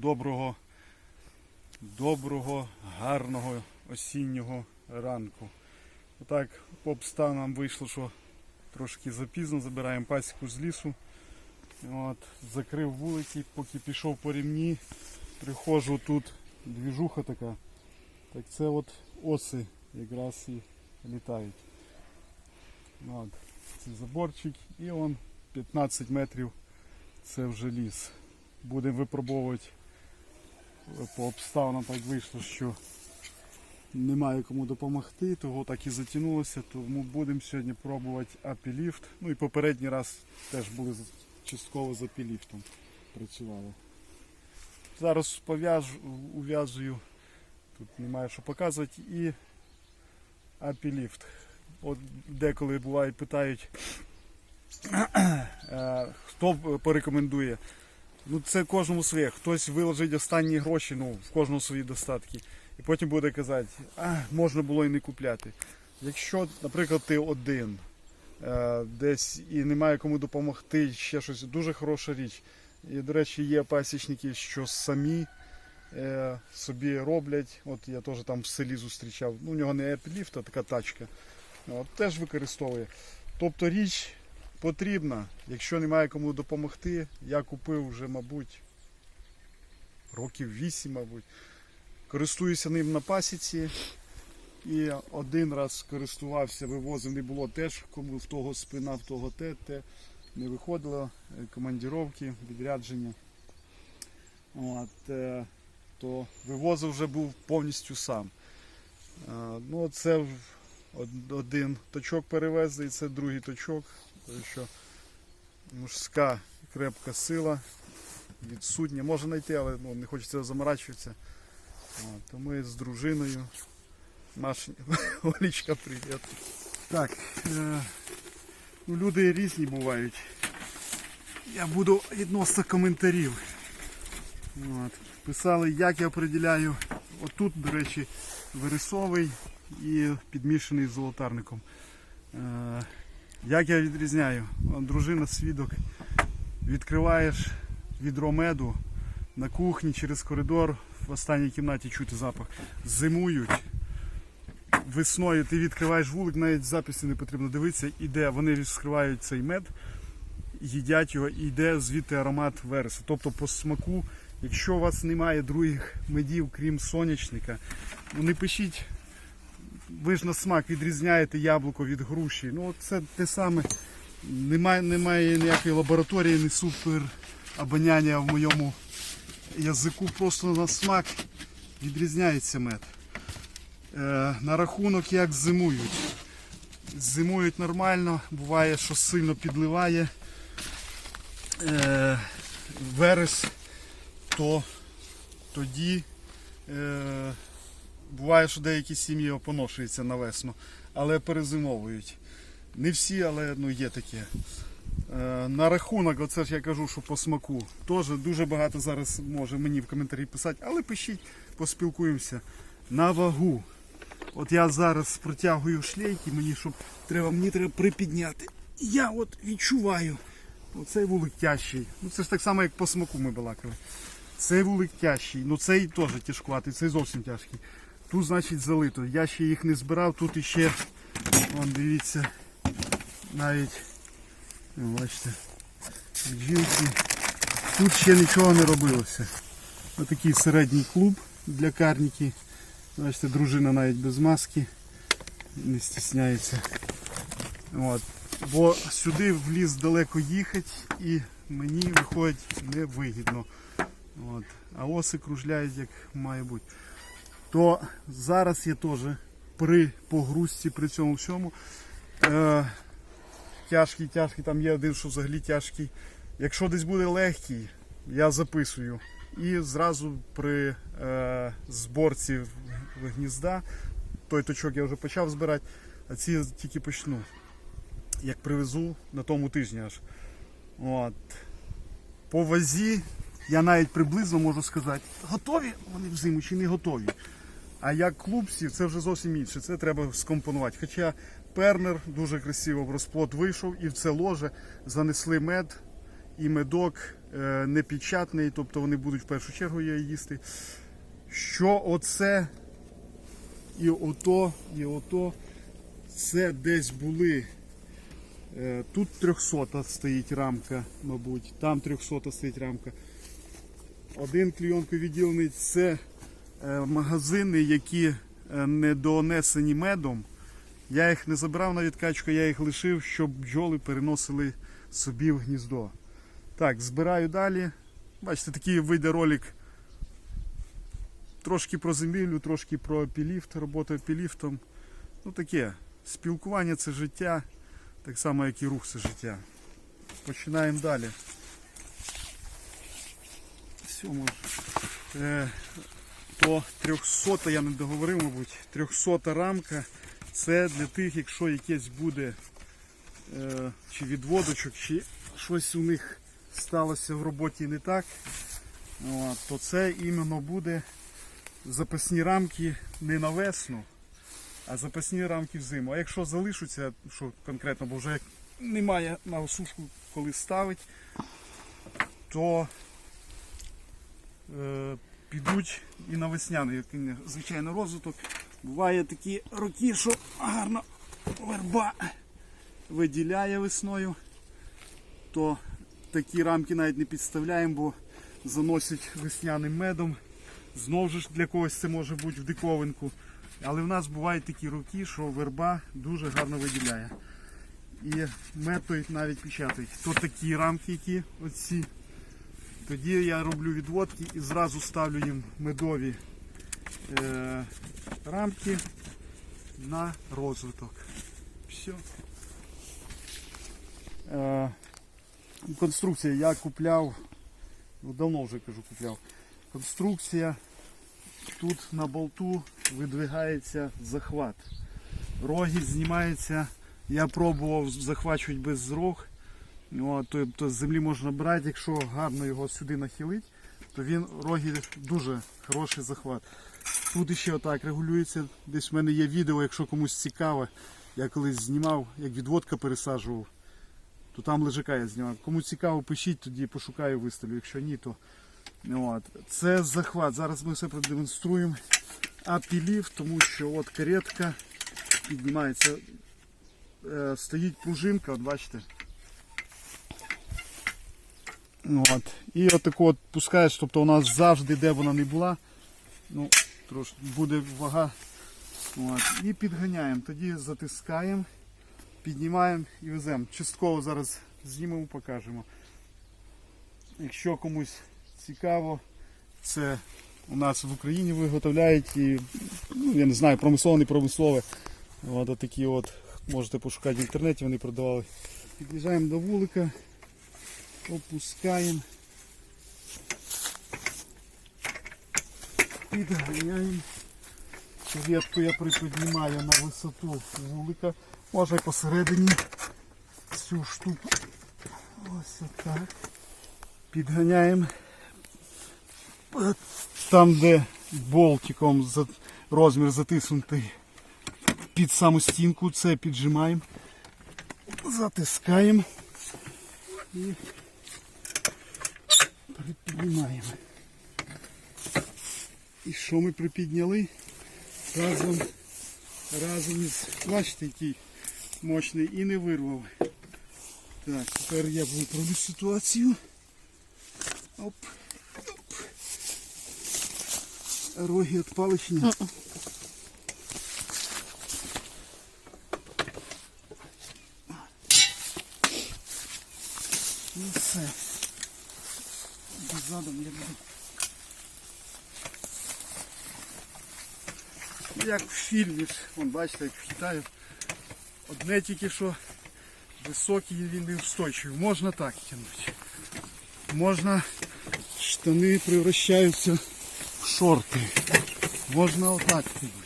доброго, доброго, гарного осіннього ранку. Отак по обставинам вийшло, що трошки запізно забираємо пасіку з лісу. От, закрив вулики, поки пішов по рівні, приходжу тут двіжуха така. Так це от оси якраз і літають. От, це заборчик і он 15 метрів це вже ліс. Будемо випробовувати по обставинам так вийшло, що немає кому допомогти, того так і затягнулося, тому будемо сьогодні пробувати апіліфт. Ну і попередній раз теж були частково з апіліфтом працювали. Зараз пов'яжу, ув'язую, тут немає що показувати, і апіліфт. От деколи буває питають, е, хто порекомендує. Ну це кожному своє. Хтось виложить останні гроші, ну в кожного свої достатки. І потім буде казати, а можна було і не купляти. Якщо, наприклад, ти один е, десь і немає кому допомогти, ще щось дуже хороша річ. І, до речі, є пасічники, що самі е, собі роблять. От я теж там в селі зустрічав. Ну, у нього не епіліфт, а така тачка. От, теж використовує. Тобто річ потрібна. Якщо немає кому допомогти, я купив вже, мабуть, років 8, мабуть. Користуюся ним на пасіці. І один раз користувався, вивозив, не було теж, кому в того спина, в того те, те. Не виходило, е, командіровки, відрядження. От, е, то вивозив вже був повністю сам. Е, Ну, це один точок перевезли, і це другий точок. Тому що мужська крепка сила відсутня. Може знайти, але ну, не хочеться заморачуватися. То ми з дружиною. Маш... Олічка, привіт. Так, е, ну, люди різні бувають. Я буду відносно коментарів. От. Писали, як я определяю. Отут, до речі, вирисовий і підмішаний з золотарником. Е, як я відрізняю? Дружина свідок. Відкриваєш відро меду на кухні через коридор, в останній кімнаті чути запах. Зимують. Весною ти відкриваєш вулик, навіть записи не потрібно дивитися, іде, вони розкривають цей мед, їдять його і йде звідти аромат вереса. Тобто по смаку, якщо у вас немає других медів, крім сонячника, ну не пишіть, ви ж на смак відрізняєте яблуко від груші. Ну це те саме. Немає, немає ніякої лабораторії, не супер обоняння в моєму язику, просто на смак відрізняється мед. Е, на рахунок як зимують. Зимують нормально, буває, що сильно підливає е, верес, то тоді е, буває, що деякі сім'ї опоношуються на весну, але перезимовують. Не всі, але ну, є таке. На рахунок, оце ж я кажу, що по смаку. Теж дуже багато зараз може мені в коментарі писати, але пишіть, поспілкуємося. На вагу. От я зараз протягую шлейки, мені щоб треба, мені треба припідняти. Я от відчуваю. Оцей вулик тяжчий. Ну це ж так само, як по смаку ми балакали. Цей вулик тяжчий, ну цей теж тяжкуватий, цей зовсім тяжкий. Тут, значить, залито. Я ще їх не збирав, тут іще, вон, дивіться, навіть, бачите, жінки. Тут ще нічого не робилося. Отакий середній клуб для карніки. Бачите, дружина навіть без маски, не стісняється. От. Бо сюди в ліс далеко їхати і мені виходить невигідно. От. А оси кружляють як має бути. То зараз я теж при погрузці при цьому всьому. Е, тяжкий, тяжкий, там є один, що взагалі тяжкий. Якщо десь буде легкий, я записую. І зразу при е, зборці гнізда, той точок я вже почав збирати, а ці тільки почну. Як привезу на тому тижні аж. От. По вазі я навіть приблизно можу сказати, готові вони взиму чи не готові. А як клубсів, це вже зовсім інше. Це треба скомпонувати. Хоча пернер дуже красиво в розплод вийшов і в це ложе занесли мед і медок е, непечатний, тобто вони будуть в першу чергу їсти. Що оце і ото, і ото, це десь були. Е, Тут 300 стоїть рамка, мабуть, там 300 стоїть рамка. Один клійонкою відділений це магазини, які е, не донесені медом. Я їх не забирав на відкачку, я їх лишив, щоб бджоли переносили собі в гніздо. Так, збираю далі. Бачите, такий вийде ролик трошки про землю, трошки про піліфт, робота піліфтом. Ну таке. Спілкування це життя, так само як і рух це життя. Починаємо далі. Все. То 300, я не договорив, мабуть, 300 рамка. Це для тих, якщо якесь буде е, чи відводочок, чи щось у них сталося в роботі не так, то це іменно буде запасні рамки не на весну, а запасні рамки в зиму. А якщо залишаться, що конкретно, бо вже немає на осушку коли ставить, то е, підуть і на весняний, як звичайно, розвиток. Буває такі роки, що гарно верба виділяє весною, то такі рамки навіть не підставляємо, бо заносять весняним медом. Знову ж для когось це може бути в диковинку. Але в нас бувають такі роки, що верба дуже гарно виділяє. І той навіть печатають. То такі рамки, які оці. Тоді я роблю відводки і зразу ставлю їм медові е, рамки на розвиток. Все. Е, конструкція я купляв, ну, давно вже кажу купляв. Конструкція тут на болту видвигається захват. Роги знімаються. Я пробував захвачувати без рог. От, тобто з землі можна брати, якщо гарно його сюди нахилить, то він роги дуже хороший захват. Тут ще отак регулюється. Десь в мене є відео, якщо комусь цікаво. Я колись знімав, як відводка пересаджував, то там лежака я знімав. Кому цікаво, пишіть, тоді пошукаю, виставлю. Якщо ні, то от. це захват. Зараз ми все продемонструємо. Апілів, тому що от каретка піднімається. Е, стоїть пружинка, от бачите. От. І отаку от пускаєш, тобто у нас завжди, де вона не була, ну, трошки буде вага. От. І підганяємо. Тоді затискаємо, піднімаємо і веземо. Частково зараз знімемо, покажемо. Якщо комусь цікаво, це у нас в Україні виготовляють і, ну, я не знаю, промислове, не промислове. От такі от, можете пошукати в інтернеті, вони продавали. Під'їжджаємо до вулика опускаємо, підганяємо. Ветку я приподнімаю на висоту вулика. Може посередині цю штуку. Ось отак. Підганяємо. Там, де болтиком розмір затиснутий під саму стінку, це піджимаємо, затискаємо і припіднімаємо. І що ми припідняли? Разом, разом із, бачите, який мощний і не вирвав. Так, тепер я виправлю ситуацію. Оп, оп. Роги від. Задом я буду. Як в фільмі, ж, вон бачите, як в Китаї. Одне тільки що високий і він неустойчивий. Можна так тягнути. Можна штани превращаються в шорти. Можна отак тягнути.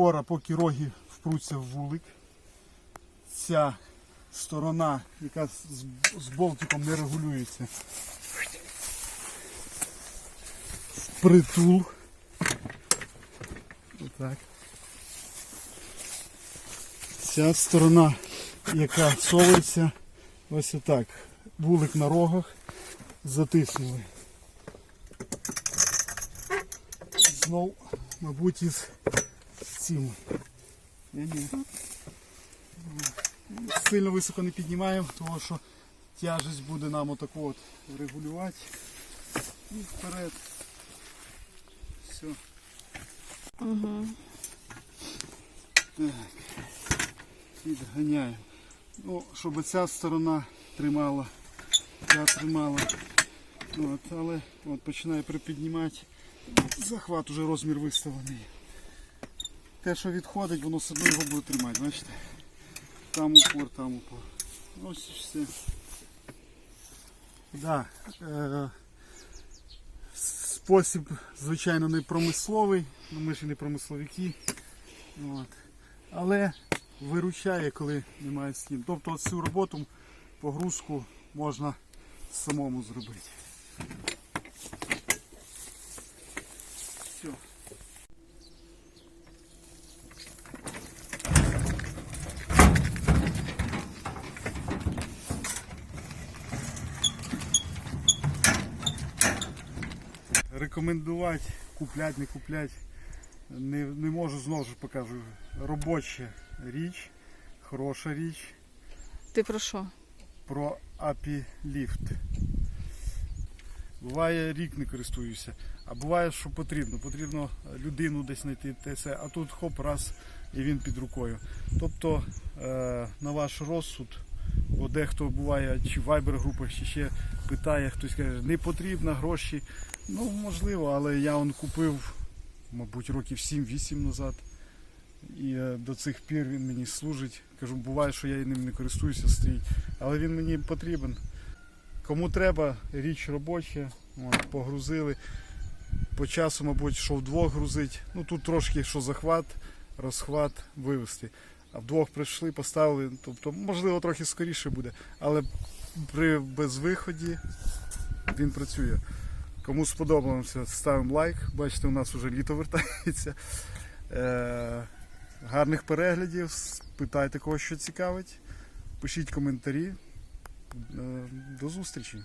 До поки роги впруться в вулик. Ця сторона, яка з, болтиком не регулюється. Впритул. Отак. Ця сторона, яка совується, ось отак. Вулик на рогах затиснули. Знов, мабуть, із цим. Сильно високо не піднімаємо, тому що тяжесть буде нам отаку от регулювати. І вперед. Все. Угу. Так. Відганяємо. Ну, щоб ця сторона тримала, ця тримала. От, але от починає припіднімати. Захват уже розмір виставлений. Те, що відходить, воно все одно його буде тримати, бачите? Там упор, там упор. Ось і все. Да, е, спосіб, звичайно, не промисловий, ну ми ж не промисловики. От. Але виручає, коли немає стін. Тобто цю роботу, погрузку можна самому зробити. Все. Рекомендувати купляти, не купляти. Не, не можу знову ж покажу. Робоча річ, хороша річ Ти про що? про Lift. Буває рік не користуюся, а буває, що потрібно. Потрібно людину десь знайти, а тут хоп, раз і він під рукою. Тобто е, на ваш розсуд, бо дехто буває чи в Viber групах, чи ще питає, хтось каже, не потрібно гроші. Ну, можливо, але я он купив, мабуть, років 7-8 назад. І е, до цих пір він мені служить. Кажу, буває, що я ним не користуюся, стоїть, але він мені потрібен. Кому треба, річ робоча, погрузили. По часу, мабуть, що вдвох грузить. Ну тут трошки що захват, розхват, вивезти. А вдвох прийшли, поставили. Тобто, можливо, трохи скоріше буде, але при безвиході він працює. Кому сподобалося, ставимо лайк. Бачите, у нас вже літо вертається. Е, гарних переглядів, питайте кого що цікавить, пишіть коментарі. Е, До зустрічі!